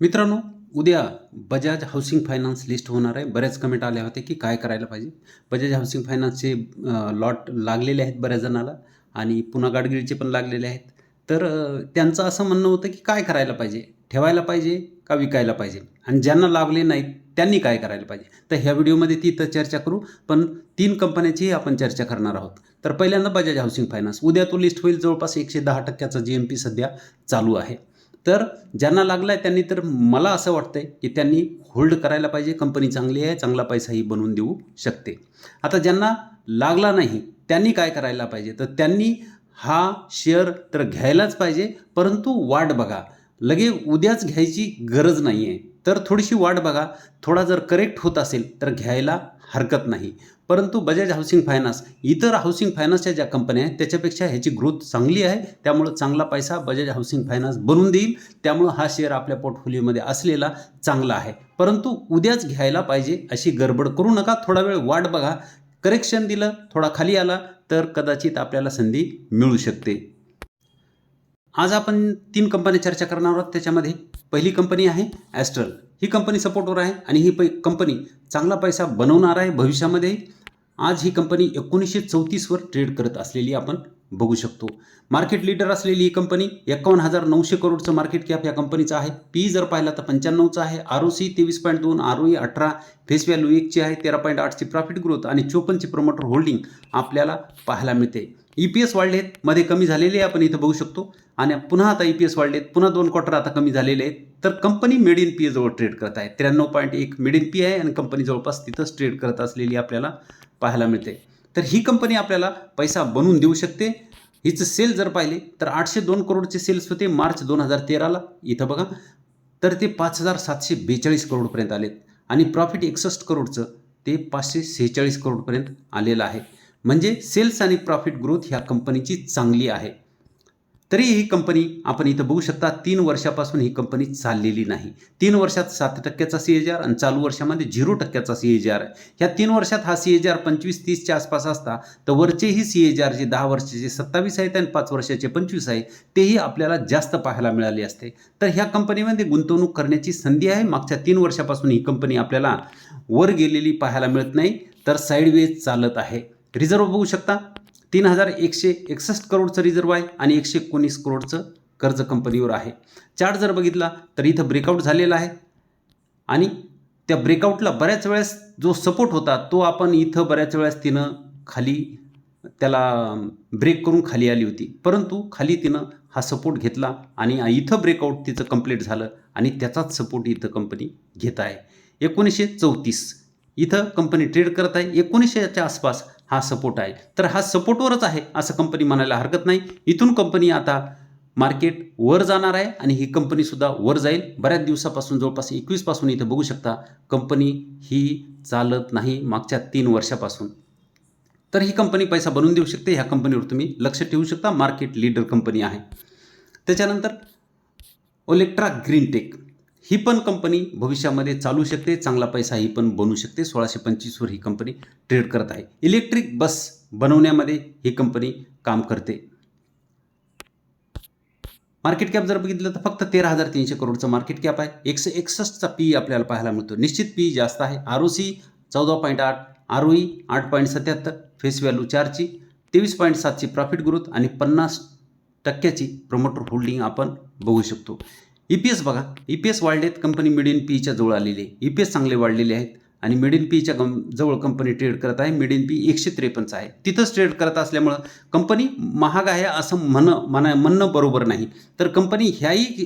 मित्रांनो उद्या Bajaj housing finance list होणार आहे. बऱ्याच कमेंट आल्या होत्या की काय करायला पाहिजे. बजाज हाऊसिंग फायनान्सचे लॉट लागलेले आहेत बऱ्याच जणाला आणि पुन्हा गाडगिरीचे पण लागलेले आहेत. तर त्यांचं असं म्हणणं होतं की काय करायला पाहिजे? ठेवायला पाहिजे का विकायला पाहिजे? आणि ज्यांना लागले नाहीत त्यांनी काय करायला पाहिजे? तर ह्या व्हिडिओमध्ये ती तर चर्चा करू. पण तीन कंपन्यांचीही आपण चर्चा करणार आहोत. तर पहिल्यांदा बजाज हाऊसिंग फायनान्स. उद्या तो लिस्ट होईल. जवळपास एकशे दहा टक्क्याचा जी एम पी सध्या चालू आहे. तर ज्यांना लागला आहे त्यांनी तर मला असं वाटतंय की त्यांनी होल्ड करायला पाहिजे. कंपनी चांगली आहे चांगला पैसाही बनवून देऊ शकते. आता ज्यांना लागला नाही त्यांनी काय करायला पाहिजे? तर त्यांनी हा शेअर तर घ्यायलाच पाहिजे परंतु वाट बघा. लगे उद्याच घ्यायची गरज नाही आहे तर थोडीशी वाट बघा. थोडा जर करेक्ट होत असेल तर घ्यायला हरकत नाही. परंतु बजाज हाऊसिंग फायनान्स इतर हाऊसिंग फायनान्सच्या ज्या कंपन्या आहेत त्याच्यापेक्षा ह्याची ग्रोथ चांगली आहे. त्यामुळं चांगला पैसा बजाज हाऊसिंग फायनान्स बनवून देईल. त्यामुळं हा शेअर आपल्या पोर्टफोलिओमध्ये असलेला चांगला आहे. परंतु उद्याच घ्यायला पाहिजे अशी गडबड करू नका. थोडा वेळ वाट बघा. करेक्शन दिलं थोडा खाली आला तर कदाचित आपल्याला संधी मिळू शकते. आज आपण तीन कंपन्या चर्चा करणार आहोत. त्याच्यामध्ये पहिली कंपनी आहे ॲस्ट्रल ही कंपनी सपोर्टवर आहे आणि ही पै कंपनी चांगला पैसा बनवणार आहे भविष्यामध्ये. आज ही कंपनी एकोणीसशे चौतीसवर ट्रेड करत असलेली आपण बघू शकतो. मार्केट लीडर असलेली ही कंपनी एकावन्न हजार नऊशे करोडचं मार्केट कॅप या कंपनीचं आहे. पी जर पाहिला तर पंच्याण्णवचं आहे. आर ओ सी तेवीस पॉईंट दोन आर ओ ई अठरा फेस व्हॅल्यू एकची आहे तेरा पॉईंट आठची प्रॉफिट ग्रोथ आणि चोपन्नची प्रमोटर होल्डिंग आपल्याला पाहायला मिळते. ई पी एस वाढले आहेत मध्ये कमी झालेले आपण इथं बघू शकतो. आणि पुन्हा आता ई पी एस वाढलेत पुन्हा दोन क्वार्टर आता कमी झालेले आहेत. तर कंपनी मेड इन पी जवळ ट्रेड करत आहे. त्र्याण्णव पॉईंट एक मेड इन पी आहे आणि कंपनी जवळपास तिथंच ट्रेड करत असलेली आपल्याला पाहायला मिळते. तर ही कंपनी आपल्याला पैसा बनवून देऊ शकते. हिचं सेल जर पाहिले तर आठशे दोन करोडचे सेल्स होते मार्च दोन हजार तेराला. इथं बघा. तर ते पाच हजार सातशे बेचाळीस करोडपर्यंत आलेत. आणि प्रॉफिट एकसष्ट करोडचं ते पाचशे सेहेचाळीस करोडपर्यंत आलेलं आहे. म्हणजे सेल्स आणि प्रॉफिट ग्रोथ ह्या कंपनीची चांगली आहे. तरी ही कंपनी आपण इथं बघू शकता तीन वर्षापासून ही कंपनी चाललेली नाही. तीन वर्षात सात टक्क्याचा सी एच आर आणि चालू वर्षामध्ये झिरो टक्क्याचा सी एच आर ह्या तीन वर्षात हा सी एच आर पंचवीस तीसच्या आसपास असता तर वरचेही सी एच आर जे दहा वर्षाचे सत्तावीस आहेत आणि पाच वर्षाचे पंचवीस आहे तेही आपल्याला जास्त पाहायला मिळाले असते. तर ह्या कंपनीमध्ये गुंतवणूक करण्याची संधी आहे. मागच्या तीन वर्षापासून ही कंपनी आपल्याला वर गेलेली पाहायला मिळत नाही तर साईडवेज चालत आहे. रिझर्व बघू शकता. तीन हजार एकशे एकसष्ट करोडचं रिझर्व आहे आणि एकशे एकोणीस करोडचं कर्ज कंपनीवर आहे. चार्ट जर बघितला तर इथं ब्रेकआउट झालेला आहे. आणि त्या ब्रेकआउटला बऱ्याच वेळेस जो सपोर्ट होता तो आपण इथं बऱ्याच वेळेस तिनं खाली त्याला ब्रेक करून खाली आली होती. परंतु खाली तिनं हा सपोर्ट घेतला आणि इथं ब्रेकआउट तिचं कंप्लीट झालं आणि त्याचाच सपोर्ट इथं कंपनी घेत आहे. एकोणीसशे चौतीस. इथं कंपनी ट्रेड करत आहे. एकोणीसशेच्या आसपास हा सपोर्ट आहे. तर हा सपोर्टवरच आहे असं कंपनी म्हणायला हरकत नाही. इथून कंपनी आता मार्केट वर जाणार आहे आणि ही कंपनीसुद्धा वर जाईल. बऱ्याच दिवसापासून जवळपास एकवीसपासून इथं बघू शकता कंपनी ही चालत नाही मागच्या तीन वर्षापासून. तर ही कंपनी पैसा बनवून देऊ शकते. ह्या कंपनीवर तुम्ही लक्ष ठेवू शकता. मार्केट लीडर कंपनी आहे. त्याच्यानंतर ओलेक्ट्रा ग्रीन टेक ही पण कंपनी भविष्यामध्ये चालू शकते चांगला पैसा ही पण बनवू शकते. सोळाशे पंचवीसवर ही कंपनी ट्रेड करत आहे. इलेक्ट्रिक बस बनवण्यामध्ये ही कंपनी काम करते. मार्केट कॅप जर बघितलं तर फक्त तेरा हजार तीनशे करोडचं मार्केट कॅप आहे. एकशे एकसष्टचा पी आपल्याला पाहायला मिळतो. निश्चित पी जास्त आहे. आर ओ सी चौदा पॉईंट आठ आर ओ ई आठ पॉईंट सत्याहत्तर फेस व्हॅल्यू चारची तेवीस पॉईंट सातची प्रॉफिट ग्रोथ आणि पन्नास टक्क्याची प्रमोटर होल्डिंग आपण बघू शकतो. ई पी एस बघा ई पी एस वाढलेत कंपनी मिड इन पीच्या जवळ आलेली आहे. ई पी एस चांगले वाढलेले आहेत आणि मिड इन पीच्या कं जवळ कंपनी ट्रेड करत आहे. मिड इन पी एकशे त्रेपन्नचा आहे. तिथंच ट्रेड करत असल्यामुळं कंपनी महाग आहे असं म्हण म्हणा म्हणणं बरोबर नाही. तर कंपनी ह्याही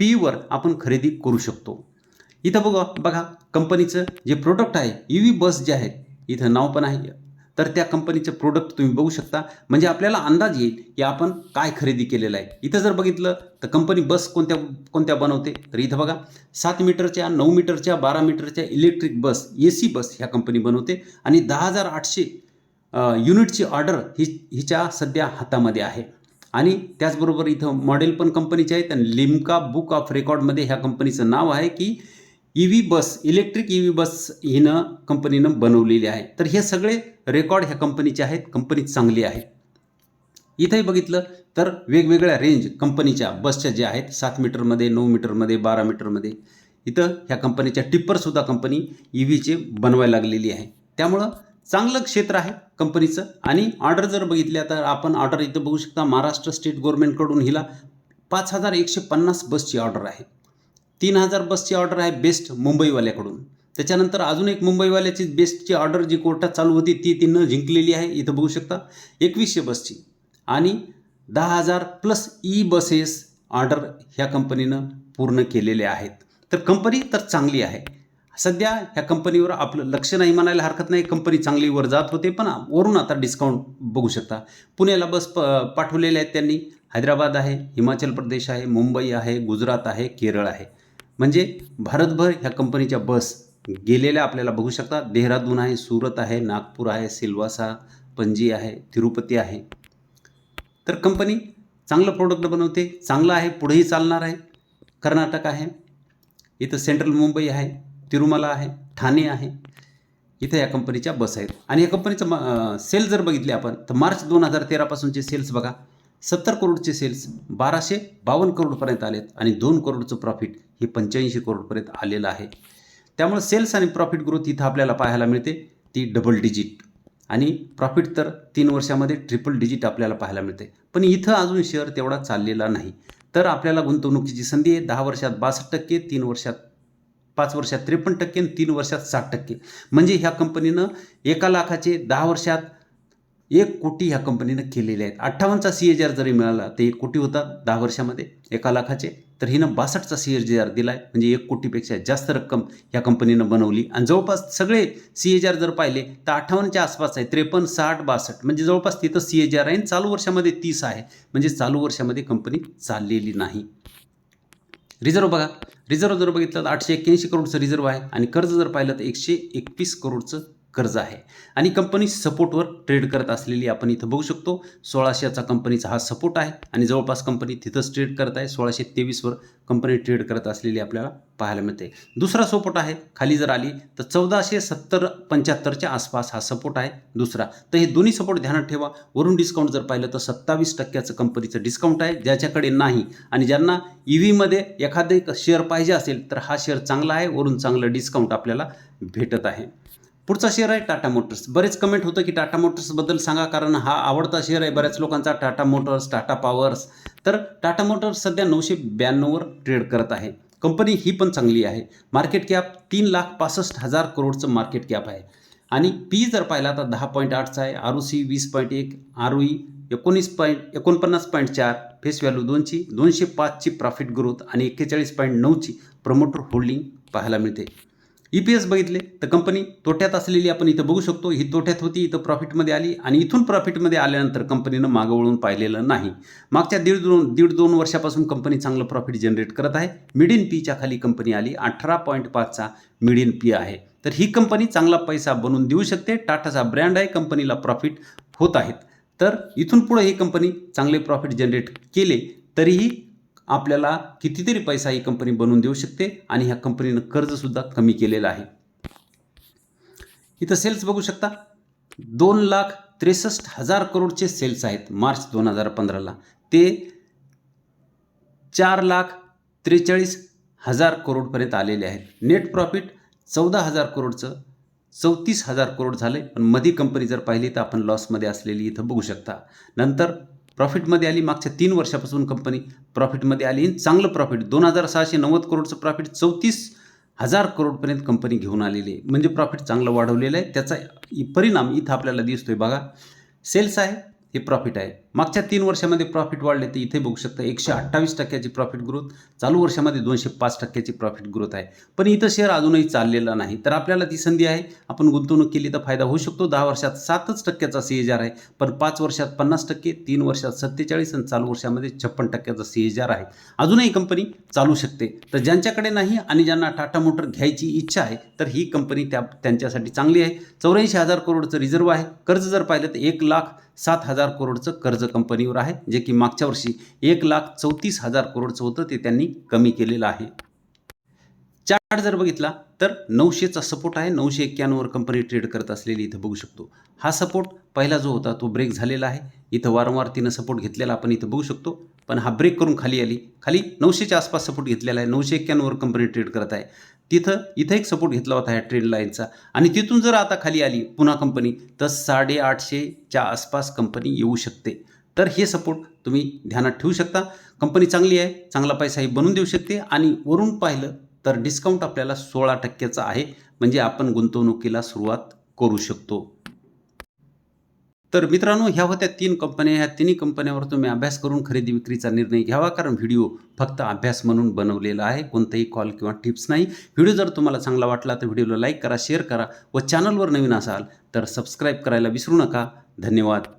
पीवर आपण खरेदी करू शकतो. इथं बघा बघा कंपनीचं जे प्रोडक्ट आहे ई व्ही बस जे आहेत इथं नाव पण आहे. तर त्या कंपनीचं प्रोडक्ट तुम्ही बघू शकता. म्हणजे आपल्याला अंदाज येईल की आपण काय खरेदी केलेलं आहे. इथं जर बघितलं तर कंपनी बस कोणत्या कोणत्या बनवते? तर इथं बघा सात मीटरच्या नऊ मीटरच्या बारा मीटरच्या इलेक्ट्रिक बस ए सी बस ह्या कंपनी बनवते. आणि दहा हजार आठशे युनिटची ऑर्डर ही हिच्या सध्या हातामध्ये आहे. आणि त्याचबरोबर इथं मॉडेल पण कंपनीचे आहेत. आणि लिमका बुक ऑफ रेकॉर्डमध्ये ह्या कंपनीचं नाव आहे की E V bus electric E V bus हिनं कंपनीनं बनवलेली आहे. तर हे सगळे रेकॉर्ड ह्या कंपनीचे आहेत कंपनी चांगली आहे. इथंही बघितलं तर वेगवेगळ्या रेंज कंपनीच्या बसच्या ज्या आहेत सात मीटरमध्ये नऊ मीटरमध्ये बारा मीटरमध्ये इथं ह्या कंपनीच्या टिप्परसुद्धा कंपनी ई व्हीचे बनवायला लागलेली आहे. त्यामुळं चांगलं क्षेत्र आहे कंपनीचं आणि ऑर्डर जर बघितल्या तर आपण ऑर्डर इथं बघू शकता महाराष्ट्र स्टेट गव्हर्नमेंटकडून हिला पाच हजार एकशे पन्नास बसची ऑर्डर आहे. तीन हजार बसची ऑर्डर आहे बेस्ट मुंबईवाल्याकडून. त्याच्यानंतर अजून एक मुंबईवाल्याची बेस्टची ऑर्डर जी कोर्टात चालू होती ती तिनं जिंकलेली आहे. इथं बघू शकता एकवीसशे बसची आणि दहा हजार प्लस ई बसेस ऑर्डर ह्या कंपनीनं पूर्ण केलेले आहेत. तर कंपनी तर चांगली आहे. सध्या ह्या कंपनीवर आपलं लक्ष नाही म्हणायला हरकत नाही. कंपनी चांगली वर जात होते पण वरून आता डिस्काउंट बघू शकता. पुण्याला बस प पाठवलेल्या आहेत त्यांनी. हैदराबाद आहे हिमाचल प्रदेश आहे मुंबई आहे गुजरात आहे केरळ आहे. म्हणजे भारतभर ह्या कंपनीच्या बस गेलेल्या आपल्याला बघू शकता. देहरादून आहे सुरत आहे नागपूर आहे सिल्वासा पणजी आहे तिरुपती आहे. तर कंपनी चांगलं प्रोडक्ट बनवते चांगलं आहे पुढेही चालणार आहे. कर्नाटक आहे इथं सेंट्रल मुंबई आहे तिरुमला आहे ठाणे आहे. इथं या कंपनीच्या बस आहेत. आणि या कंपनीचं सेल जर बघितले आपण तर मार्च दोन हजार तेरापासूनचे सेल्स बघा. सत्तर करोडचे सेल्स बाराशे बावन्न करोडपर्यंत आलेत आणि दोन करोडचं प्रॉफिट हे पंच्याऐंशी करोडपर्यंत आलेलं आहे. त्यामुळे सेल्स आणि प्रॉफिट ग्रोथ इथं आपल्याला पाहायला मिळते ती डबल डिजिट आणि प्रॉफिट तर तीन वर्षामध्ये ट्रिपल डिजिट आपल्याला पाहायला मिळते. पण इथं अजून शेअर तेवढा चाललेला नाही. तर आपल्याला गुंतवणुकीची संधी आहे दहा वर्षात बासष्ट टक्के तीन वर्षात पाच वर्षात त्रेपन्न टक्के आणि तीन वर्षात साठ टक्के. म्हणजे ह्या कंपनीनं एका लाखाचे दहा वर्षात एक कोटी ह्या कंपनीनं केलेले आहेत. अठ्ठावन्नचा सी एच आर जरी मिळाला तर एक कोटी होता दहा वर्षामध्ये. एका लाखाचे. तर हिनं बासष्टचा सी एच आर दिला आहे म्हणजे एक कोटीपेक्षा जास्त रक्कम ह्या कंपनीनं बनवली. आणि जवळपास सगळे सी एच आर जर पाहिले तर अठ्ठावन्नच्या आसपास आहे. त्रेपन्न साठ बासष्ट. म्हणजे जवळपास तिथं सी एच आर आहे आणि चालू वर्षामध्ये तीस आहे. म्हणजे चालू वर्षामध्ये कंपनी चाललेली नाही. रिझर्व बघा. रिझर्व जर बघितलं तर आठशे एक्क्याऐंशी करोडचं रिझर्व आहे. आणि कर्ज जर पाहिलं तर एकशे एकवीस करोडचं कर्ज आहे. आणि कंपनी सपोर्टवर ट्रेड करत असलेली आपण इथं बघू शकतो सोळाशेचा कंपनीचा हा सपोर्ट आहे. आणि जवळपास कंपनी तिथंच ट्रेड करत आहे. सोळाशे तेवीसवर कंपनी ट्रेड करत असलेली आपल्याला पाहायला मिळते. दुसरा सपोर्ट आहे खाली जर आली तर चौदाशे सत्तर पंच्याहत्तरच्या आसपास हा सपोर्ट आहे दुसरा. तर हे दोन्ही सपोर्ट ध्यानात ठेवा. वरून डिस्काउंट जर पाहिलं तर सत्तावीस टक्क्याचं कंपनीचं डिस्काउंट आहे ज्याच्याकडे नाही. आणि ज्यांना ई व्हीमध्ये एखादे शेअर पाहिजे असेल तर हा शेअर चांगला आहे. वरून चांगलं डिस्काउंट आपल्याला भेटत आहे. पुढचा शेअर आहे टाटा मोटर्स बरेच कमेंट होतं की टाटा मोटर्सबद्दल सांगा कारण हा आवडता शेअर आहे बऱ्याच लोकांचा टाटा मोटर्स टाटा पॉवर्स तर टाटा मोटर्स सध्या नऊशे ब्याण्णववर ट्रेड करत आहे. कंपनी ही पण चांगली आहे. मार्केट कॅप तीन लाख पासष्ट हजार करोडचं मार्केट कॅप आहे. आणि पी जर पाहिला तर दहा पॉईंट आठचा आहे आर ओ सी वीस पॉईंट एक आर ओ ई एकोणीस पॉईंट एकोणपन्नास पॉईंट चार फेस व्हॅल्यू दोनची दोनशे पाचची प्रॉफिट ग्रोथ आणि एक्केचाळीस पॉईंट नऊची प्रमोटर होल्डिंग पाहायला मिळते. ई पी एस बघितले तर कंपनी तोट्यात असलेली आपण इथं बघू शकतो. ही तोट्यात होती इथं प्रॉफिटमध्ये आली आणि इथून प्रॉफिटमध्ये आल्यानंतर कंपनीनं मागं वळून पाहिलेलं नाही. मागच्या दीड दोन दीड दोन वर्षापासून कंपनी चांगलं प्रॉफिट जनरेट करत आहे. मिडीन पीच्या खाली कंपनी आली अठरा पॉईंट पाचचा मिडिन पी आहे. तर ही कंपनी चांगला पैसा बनवून देऊ शकते. टाटाचा ब्रँड आहे कंपनीला प्रॉफिट होत आहेत. तर इथून पुढे ही कंपनी चांगले प्रॉफिट जनरेट केले तरीही आपल्याला कितीतरी पैसा ही कंपनी बनवून देऊ शकते आणि ह्या कंपनीनं कर्जसुद्धा कमी केलेलं आहे. इथं सेल्स बघू शकता. दोन लाख त्रेसष्ट हजार करोडचे सेल्स आहेत मार्च दोन हजार पंधराला. ते चार लाख त्रेचाळीस हजार करोडपर्यंत आलेले आहेत. नेट प्रॉफिट चौदा हजार करोडचं चौतीस हजार करोड झाले पण मधी कंपनी जर पाहिली तर आपण लॉसमध्ये असलेली इथं बघू शकता. नंतर प्रॉफिटमध्ये आली मागच्या तीन वर्षापासून कंपनी प्रॉफिटमध्ये आली आणि चांगलं प्रॉफिट दोन हजार सहाशे नव्वद करोडचं प्रॉफिट चौतीस हजार करोडपर्यंत कंपनी घेऊन आलेली आहे. म्हणजे प्रॉफिट चांगलं वाढवलेलं आहे. त्याचा परिणाम इथं आपल्याला दिसतोय बघा. सेल्स आहे हे प्रॉफिट आहे. मागच्या तीन वर्षामध्ये प्रॉफिट वाढले तर इथे बघू शकता एकशे अठ्ठावीस टक्क्याची प्रॉफिट ग्रोथ चालू वर्षामध्ये दोनशे पाच टक्क्याची प्रॉफिट ग्रोथ आहे. पण इथं शेअर अजूनही चाललेला नाही. तर आपल्याला ती संधी आहे. आपण गुंतवणूक केली तर फायदा होऊ शकतो. दहा वर्षात सातच टक्क्याचा सी एच आर आहे. पण पाच वर्षात पन्नास टक्के तीन वर्षात सत्तेचाळीस आणि चालू वर्षामध्ये छप्पन टक्क्याचा सी एच आर आहे. अजूनही कंपनी चालू शकते. तर ज्यांच्याकडे नाही आणि ज्यांना टाटा मोटर घ्यायची इच्छा आहे तर ही कंपनी त्या त्यांच्यासाठी चांगली आहे. चौऱ्याऐंशी हजार करोडचं रिझर्व आहे. कर्ज जर पाहिलं तर एक लाख सात हजार करोडचं कर्ज कंपनीवर आहे? जे की मागच्या वर्षी एक लाख चौतीस हजार करोडचं होतं ते त्यांनी कमी केलेलं आहे. चार्ट जर बघितला तर नऊशेचा सपोर्ट आहे नऊशे एक्क्याण्णववर कंपनी ट्रेड करत असलेली इथं बघू शकतो. हा सपोर्ट पहिला जो होता तो ब्रेक झालेला आहे. इथं वारंवार तिनं सपोर्ट घेतलेला आपण इथं बघू शकतो. पण हा ब्रेक करून खाली आली. खाली नऊशेच्या आसपास सपोर्ट घेतलेला आहे नऊशे एक्क्याण्णववर कंपनी ट्रेड करत आहे. तिथं इथं एक सपोर्ट घेतला होता ह्या ट्रेड लाईनचा. आणि तिथून जर आता खाली आली पुन्हा कंपनी तर साडेआठशेच्या आसपास कंपनी येऊ शकते. तर हे सपोर्ट तुम्ही ध्यानात ठेवू शकता. कंपनी चांगली आहे चांगला पैसा ही बनवून देऊ शकते आणि वरून पाहिलं तर डिस्काउंट आपल्याला सोळा टक्क्याचा आहे. म्हणजे आपण गुंतवणुकीला सुरुवात करू शकतो. तर मित्रांनो ह्या होत्या तीन कंपन्या ह्या तिन्ही कंपन्यावर तुम्ही अभ्यास करून खरेदी विक्रीचा निर्णय घ्यावा. कारण व्हिडिओ फक्त अभ्यास म्हणून बनवलेला आहे. कोणताही कॉल किंवा टिप्स नाही. व्हिडिओ जर तुम्हाला चांगला वाटला तर व्हिडिओला लाईक करा शेअर करा व चॅनलवर नवीन असाल तर सबस्क्राईब करायला विसरू नका. धन्यवाद.